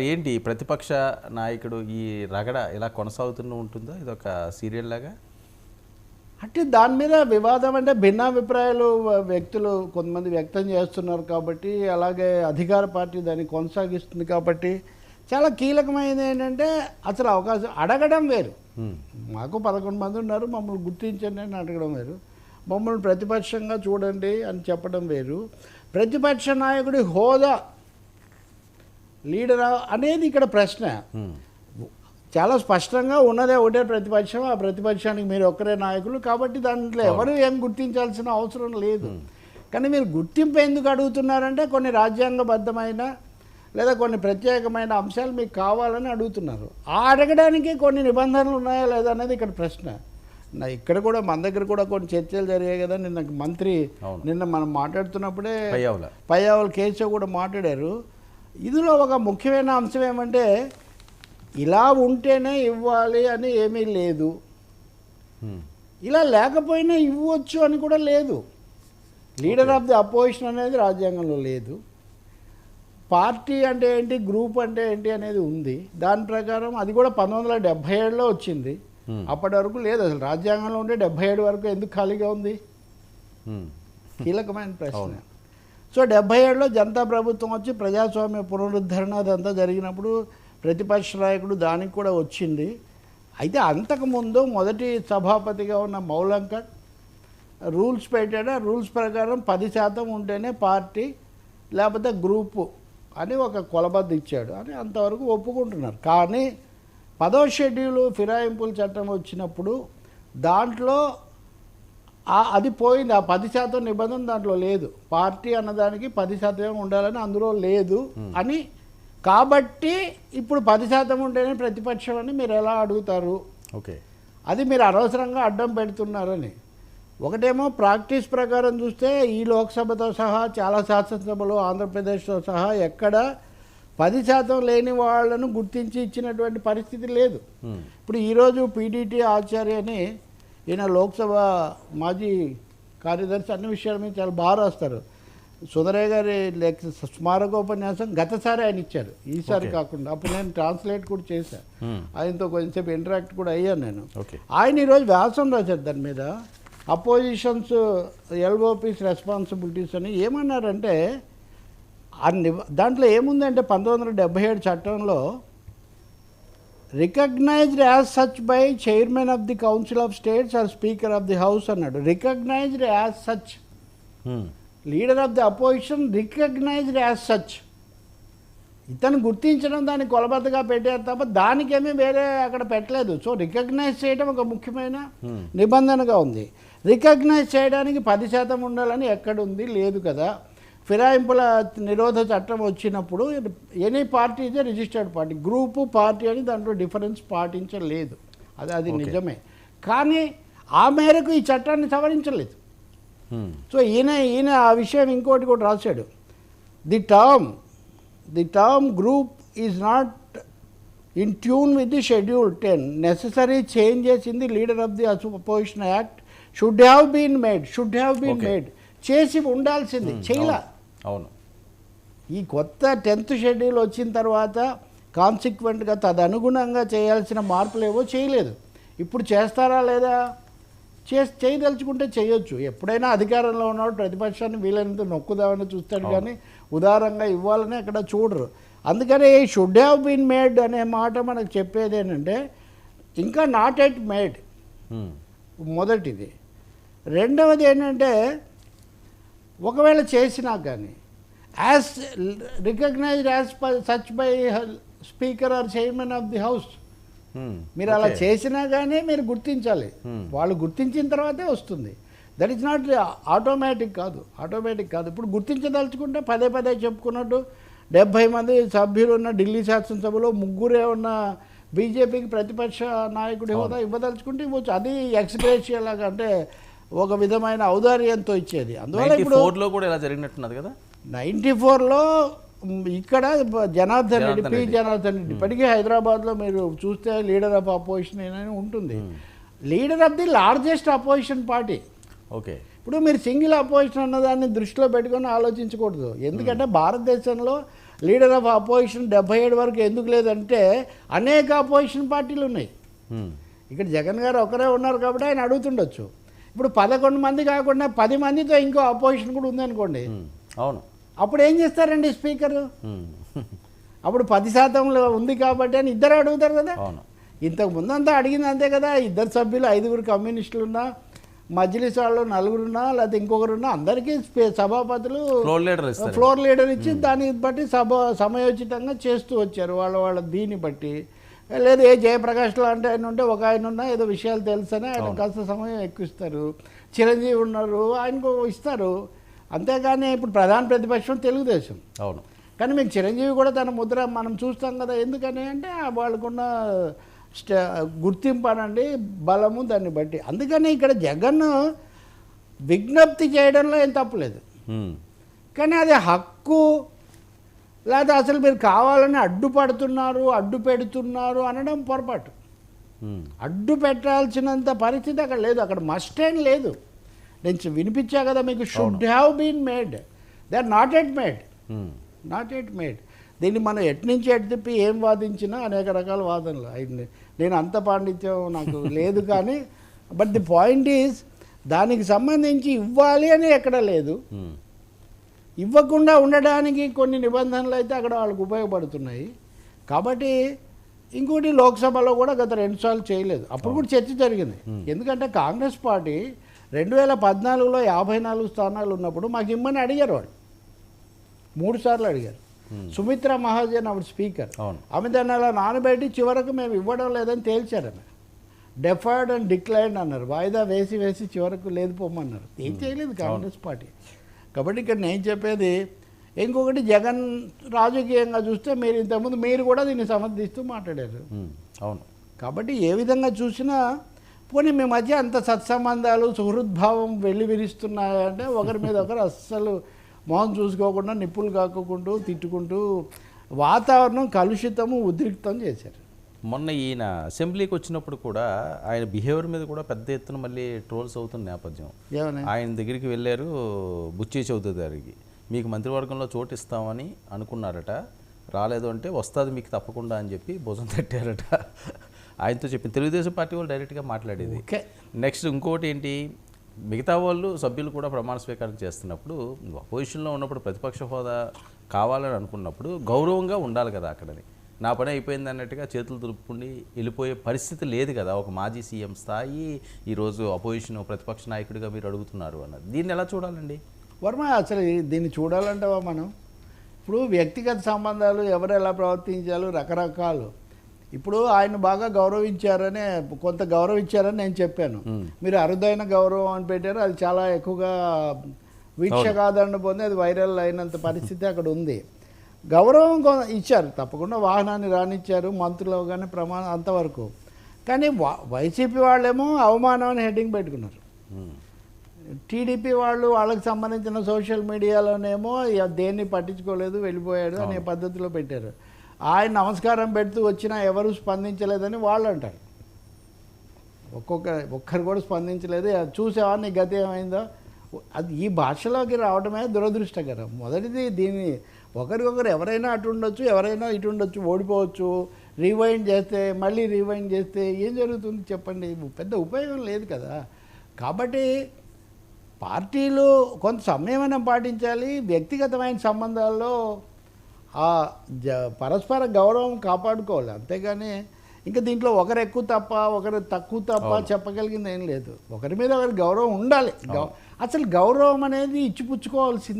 ఏంటి ప్రతిపక్ష నాయకుడు ఈ రగడ ఇలా కొనసాగుతూనే ఉంటుందా? ఇది ఒక సీరియల్ లాగా? అంటే దాని మీద వివాదం అంటే భిన్నాభిప్రాయాలు వ్యక్తులు కొంతమంది వ్యక్తం చేస్తున్నారు కాబట్టి అలాగే అధికార పార్టీ దాన్ని కొనసాగిస్తుంది కాబట్టి చాలా కీలకమైనది ఏంటంటే అసలు అవకాశం అడగడం వేరు. మాకు పదకొండు మంది ఉన్నారు మమ్మల్ని గుర్తించండి అని అడగడం వేరు. మమ్మల్ని ప్రతిపక్షంగా చూడండి అని చెప్పడం వేరు. ప్రతిపక్ష నాయకుడి హోదా లీడరా అనేది ఇక్కడ ప్రశ్న. చాలా స్పష్టంగా ఉన్నదే ఒకటే ప్రతిపక్షం ఆ ప్రతిపక్షానికి మీరు ఒక్కరే నాయకులు కాబట్టి దాంట్లో ఎవరు ఏం గుర్తించాల్సిన అవసరం లేదు. కానీ మీరు గుర్తింపు ఎందుకు అడుగుతున్నారంటే కొన్ని రాజ్యాంగబద్ధమైన లేదా కొన్ని ప్రత్యేకమైన అంశాలు మీకు కావాలని అడుగుతున్నారు. ఆ అడగడానికి కొన్ని నిబంధనలు ఉన్నాయా లేదా అనేది ఇక్కడ ప్రశ్న. నా ఇక్కడ కూడా మన దగ్గర కూడా కొన్ని చర్చలు జరిగాయి కదా నిన్న మంత్రి. నిన్న మనం మాట్లాడుతున్నప్పుడే పయ్యావుల పయ్యావుల కేశవ్ కూడా మాట్లాడారు. ఇందులో ఒక ముఖ్యమైన అంశం ఏమంటే ఇలా ఉంటేనే ఇవ్వాలి అని ఏమీ లేదు. ఇలా లేకపోయినా ఇవ్వచ్చు అని కూడా లేదు. లీడర్ ఆఫ్ ది అపోజిషన్ అనేది రాజ్యాంగంలో లేదు. పార్టీ అంటే ఏంటి గ్రూప్ అంటే ఏంటి అనేది ఉంది. దాని ప్రకారం అది కూడా పంతొమ్మిది వందల డెబ్భై ఏడులో వచ్చింది. అప్పటి వరకు లేదు. అసలు రాజ్యాంగంలో ఉంటే డెబ్భై ఏడు వరకు ఎందుకు ఖాళీగా ఉంది. కీలకమైన ప్రశ్న. సో డెబ్బై ఏడులో జనతా ప్రభుత్వం వచ్చి ప్రజాస్వామ్య పునరుద్ధరణ అదంతా జరిగినప్పుడు ప్రతిపక్ష నాయకుడు దానికి కూడా వచ్చింది. అయితే అంతకుముందు మొదటి సభాపతిగా ఉన్న మౌలంకర్ రూల్స్ పెట్టాడు? ఆ రూల్స్ ప్రకారం పది శాతం ఉంటేనే పార్టీ లేకపోతే గ్రూపు అని ఒక కొలబద్ద ఇచ్చాడు అని అంతవరకు ఒప్పుకుంటున్నారు. కానీ పదో షెడ్యూలు ఫిరాయింపుల చట్టం వచ్చినప్పుడు దాంట్లో అది పోయింది. ఆ పది శాతం నిబంధన దాంట్లో లేదు. పార్టీ అన్నదానికి పది శాతం ఉండాలని అందులో లేదు అని. కాబట్టి ఇప్పుడు పది శాతం ఉంటేనే ప్రతిపక్షం అని మీరు ఎలా అడుగుతారు? ఓకే. అది మీరు అనవసరంగా అడ్డం పెడుతున్నారని. ఒకటేమో ప్రాక్టీస్ ప్రకారం చూస్తే ఈ లోక్సభతో సహా చాలా శాసనసభలు ఆంధ్రప్రదేశ్తో సహా ఎక్కడ పది శాతం లేని వాళ్ళను గుర్తించి ఇచ్చినటువంటి పరిస్థితి లేదు. హ్మ్. ఇప్పుడు ఈరోజు పీడీటీ ఆచార్య అని ఈయన లోక్సభ మాజీ కార్యదర్శి అన్ని విషయాల మీద చాలా బాగా రాస్తారు. సుందరయ్య గారి లేఖ స్మారకోపన్యాసం గతసారి ఆయన ఇచ్చారు. ఈసారి. కాకుండా అప్పుడు నేను ట్రాన్స్లేట్ కూడా చేశాను. ఆయనతో కొంచెంసేపు ఇంటరాక్ట్ కూడా అయ్యాను నేను. ఆయన ఈరోజు వ్యాసం రాశారు దాని మీద. అపోజిషన్స్ ఎల్ఓపీస్ రెస్పాన్సిబిలిటీస్ అని ఏమన్నారంటే దాంట్లో ఏముందంటే పంతొమ్మిది వందల డెబ్బై ఏడు చట్టంలో recognised as such by chairman of the council of states or speaker of the house అన్నాడు recognised as such. Leader of the opposition recognised as such ఇతను గుర్తించడం దాన్ని కొలబద్దగా పెట్టారు తప్ప దానికేమీ వేరే అక్కడ పెట్టలేదు. సో రికగ్నైజ్ చేయడం ఒక ముఖ్యమైన హ్మ్. నిబంధనగా ఉంది. రికగ్నైజ్ చేయడానికి పది శాతం ఉండాలని ఎక్కడ ఉంది? లేదు కదా. ఫిరాయింపుల నిరోధ చట్టం వచ్చినప్పుడు ఎనీ పార్టీ ఇదే రిజిస్టర్డ్ పార్టీ గ్రూపు పార్టీ అని దాంట్లో డిఫరెన్స్ పాటించలేదు. అది అది. నిజమే. కానీ ఆ మేరకు ఈ చట్టాన్ని సవరించలేదు. సో ఈయన ఈయన ఆ విషయం ఇంకోటి కూడా రాశాడు. The term the term group is not in tune with the schedule ten necessary changes in the leader of the opposition act should have been made should have been. Made చేసి ఉండాల్సింది చేయలా. అవును. ఈ కొత్త టెన్త్ షెడ్యూల్ వచ్చిన తర్వాత కాన్సిక్వెంట్గా తదనుగుణంగా చేయాల్సిన మార్పులు ఏవో చేయలేదు ఇప్పుడు చేస్తారా లేదా చే చేయదలుచుకుంటే చేయొచ్చు ఎప్పుడైనా అధికారంలో ఉన్నవాడు ప్రతిపక్షాన్ని వీలైనంత నొక్కుదామని చూస్తాడు. కానీ ఉదారంగా ఇవ్వాలని అక్కడ చూడరు అందుకని షుడ్ హ్యావ్ బీన్ మేడ్ అనే మాట మనకు చెప్పేది ఏంటంటే ఇంకా నాట్ ఎట్ మేడ్. మొదటిది రెండవది ఏంటంటే ఒకవేళ చేసినా కానీ as recognised as such by speaker or chairman of the house. మీరు అలా. చేసినా కానీ మీరు గుర్తించాలి Hmm. వాళ్ళు గుర్తించిన తర్వాతే వస్తుంది దట్ ఈస్ నాట్ ఆటోమేటిక్ కాదు ఆటోమేటిక్ కాదు ఇప్పుడు గుర్తించదలుచుకుంటే పదే పదే చెప్పుకున్నట్టు డెబ్భై మంది సభ్యులు ఉన్న ఢిల్లీ శాసనసభలో ముగ్గురే ఉన్న బీజేపీకి ప్రతిపక్ష నాయకుడి హోదా ఇవ్వదలుచుకుంటే ఇవ్వచ్చు అది ఎక్స్గ్రేషియా లాగా అంటే ఒక విధమైన ఔదార్యంతో ఇచ్చేది. అందువల్ల 94 ఇప్పుడు లో కూడా ఇలా జరిగినట్టున్నది కదా? నైంటీ ఫోర్లో ఇక్కడ జనార్దన్ రెడ్డి పి. జనార్దన్ రెడ్డి. ఇప్పటికీ హైదరాబాద్లో మీరు చూస్తే లీడర్ ఆఫ్ అపోజిషన్ అని ఉంటుంది. Leader of the largest opposition party. Okay. ఇప్పుడు మీరు సింగిల్ అపోజిషన్ అన్నదాన్ని దృష్టిలో పెట్టుకొని ఆలోచించకూడదు. ఎందుకంటే భారతదేశంలో లీడర్ ఆఫ్ అపోజిషన్ డెబ్బై ఏడు వరకు ఎందుకు లేదంటే అనేక అపోజిషన్ పార్టీలు ఉన్నాయి. ఇక్కడ జగన్ గారు ఒకరే ఉన్నారు కాబట్టి ఆయన అడుగుతుండొచ్చు. ఇప్పుడు పదకొండు మంది కాకుండా పది మందితో ఇంకో అపోజిషన్ కూడా ఉందనుకోండి. అవును. అప్పుడు ఏం చేస్తారండి స్పీకరు? అప్పుడు పది శాతంలో ఉంది కాబట్టి అని ఇద్దరు అడుగుతారు కదా. అవును. ఇంతకు ముందంతా అడిగింది అంతే కదా. ఇద్దరు సభ్యులు ఐదుగురు కమ్యూనిస్టులు ఉన్నా మజ్లిస్ వాళ్ళు నలుగురున్నా లేకపోతే ఇంకొకరున్నా అందరికీ స్పే- సభాపతులు ఫ్లోర్ లీడర్ ఇచ్చి దాన్ని బట్టి సభ సమయోచితంగా చేస్తూ వచ్చారు. వాళ్ళ వాళ్ళ దీన్ని బట్టి లేదు ఏ జయప్రకాష్ లాంటి ఆయన ఉంటే ఒక ఆయన ఉన్నా ఏదో విషయాలు తెలుసని ఆయన కాస్త సమయం ఎక్కువ ఇస్తారు చిరంజీవి ఉన్నారు ఆయనకు ఇస్తారు. అంతేగాని ఇప్పుడు ప్రధాన ప్రతిపక్షం తెలుగుదేశం. అవును. కానీ మీకు చిరంజీవి కూడా తన ముద్ర మనం చూస్తాం కదా ఎందుకని అంటే వాళ్ళకున్న స్ట గుర్తింపు అనండి బలము దాన్ని బట్టి. అందుకని ఇక్కడ జగన్ విజ్ఞప్తి చేయడంలో ఏం తప్పులేదు కానీ అది హక్కు లేదా అసలు మీరు కావాలని అడ్డుపడుతున్నారు అడ్డు పెడుతున్నారు అనడం పొరపాటు. అడ్డు పెట్టాల్సినంత పరిస్థితి అక్కడ లేదు. అక్కడ మస్ట్ ఏం లేదు. నేను వినిపించా కదా మీకు should have been made they are not at made not at made దీన్ని మనం ఎటు నుంచి ఎటు తిప్పి ఏం వాదించినా అనేక రకాల వాదనలు. అయింది నేను అంత పాండిత్యం నాకు లేదు కానీ బట్ ది పాయింట్ ఈజ్ దానికి సంబంధించి ఇవ్వాలి అని ఎక్కడ లేదు. ఇవ్వకుండా ఉండడానికి కొన్ని నిబంధనలు అయితే అక్కడ వాళ్ళకు ఉపయోగపడుతున్నాయి. కాబట్టి ఇంకోటి లోక్సభలో కూడా గత రెండుసార్లు చేయలేదు. అప్పుడు కూడా చర్చ జరిగింది. ఎందుకంటే కాంగ్రెస్ పార్టీ రెండు వేల పద్నాలుగులో యాభై నాలుగు స్థానాలు ఉన్నప్పుడు మాకు ఇమ్మని అడిగారు వాళ్ళు. మూడు సార్లు అడిగారు. సుమిత్ర మహాజన్ ఆవిడ స్పీకర్. ఆమె దాన్ని అలా నానబెట్టి చివరకు మేము ఇవ్వడం లేదని తేల్చారు ఆమె డెఫర్డ్ అండ్ డిక్లైన్ అన్నారు. వాయిదా వేసి వేసి చివరకు లేదు పొమ్మన్నారు ఏం చేయలేదు కాంగ్రెస్ పార్టీ. కాబట్టి ఇక్కడ నేను చెప్పేది ఇంకొకటి జగన్ రాజకీయంగా చూస్తే మీరు ఇంతకుముందు మీరు కూడా దీన్ని సమర్థిస్తూ మాట్లాడారు. అవును. కాబట్టి ఏ విధంగా చూసినా పోనీ మీ మధ్య అంత సత్సంబంధాలు సుహృద్భావం వెళ్ళి విరుస్తున్నాయంటే ఒకరి మీద ఒకరు అస్సలు మొహం చూసుకోకుండా నిప్పులు కాకుంటూ తిట్టుకుంటూ వాతావరణం కలుషితము ఉద్రిక్తం చేశారు. మొన్న ఈయన అసెంబ్లీకి వచ్చినప్పుడు కూడా ఆయన బిహేవియర్ మీద కూడా పెద్ద ఎత్తున మళ్ళీ ట్రోల్స్ అవుతున్న నేపథ్యం. ఆయన దగ్గరికి వెళ్ళారు బుచ్చి చౌదరి గారికి మీకు మంత్రివర్గంలో చోటు ఇస్తామని అనుకున్నారట. రాలేదు అంటే వస్తుంది మీకు తప్పకుండా అని చెప్పి భుజం తట్టారట. ఆయనతో చెప్పింది తెలుగుదేశం పార్టీ వాళ్ళు డైరెక్ట్గా మాట్లాడేది. ఓకే. నెక్స్ట్ ఇంకోటి ఏంటి? మిగతా వాళ్ళు సభ్యులు కూడా ప్రమాణ స్వీకారం చేస్తున్నప్పుడు అపోజిషన్లో ఉన్నప్పుడు ప్రతిపక్ష హోదా కావాలని అనుకున్నప్పుడు గౌరవంగా ఉండాలి కదా అక్కడని నా పని అయిపోయింది అన్నట్టుగా చేతులు దులుపుకుండి వెళ్ళిపోయే పరిస్థితి లేదు కదా. ఒక మాజీ సీఎం స్థాయి ఈరోజు అపోజిషన్ ప్రతిపక్ష నాయకుడిగా మీరు అడుగుతున్నారు అన్నది దీన్ని ఎలా చూడాలండి? వర్మ అసలు దీన్ని చూడాలంటావా మనం? ఇప్పుడు వ్యక్తిగత సంబంధాలు ఎవరు ఎలా ప్రవర్తించాలో రకరకాలు. ఇప్పుడు ఆయన బాగా గౌరవించారనే కొంత గౌరవించారని నేను చెప్పాను. మీరు అరుదైన గౌరవం అని పెట్టారు. అది చాలా ఎక్కువగా వీక్షకాదరణ పొంది అది వైరల్ అయినంత పరిస్థితి అక్కడ ఉంది. గౌరవం ఇచ్చారు. తప్పకుండా వాహనాన్ని రానిచ్చారు మంత్రులు కానీ ప్రమాణం అంతవరకు. కానీ వైసీపీ వాళ్ళేమో అవమానం అని హెడ్డింగ్ పెట్టుకున్నారు. టీడీపీ వాళ్ళు వాళ్ళకి సంబంధించిన సోషల్ మీడియాలోనేమో దేన్ని పట్టించుకోలేదు వెళ్ళిపోయాడు అనే పద్ధతిలో పెట్టారు. ఆయన నమస్కారం పెడుతూ వచ్చినా ఎవరు స్పందించలేదని వాళ్ళు అంటారు. ఒక్కొక్క ఒక్కరు కూడా స్పందించలేదు. చూసావా? నీ గతి ఏమైందో? అది ఈ భాషలోకి రావడమే దురదృష్టకరం. మొదటిది దీన్ని ఒకరికొకరు ఎవరైనా అటు ఉండొచ్చు ఎవరైనా ఇటు ఉండొచ్చు ఓడిపోవచ్చు రీవైండ్ చేస్తే మళ్ళీ రీవైండ్ చేస్తే ఏం జరుగుతుంది చెప్పండి? పెద్ద ఉపయోగం లేదు కదా. కాబట్టి పార్టీలు కొంత సంయమనం పాటించాలి వ్యక్తిగతమైన సంబంధాల్లో ఆ జ పరస్పర గౌరవం కాపాడుకోవాలి. అంతేగాని ఇంకా దీంట్లో ఒకరు ఎక్కువ తప్ప ఒకరు తక్కువ తప్ప చెప్పగలిగింది ఏం లేదు. ఒకరి మీద ఒకరి గౌరవం ఉండాలి. గౌ- అసలు గౌరవం అనేది ఇచ్చిపుచ్చుకోవాల్సింది.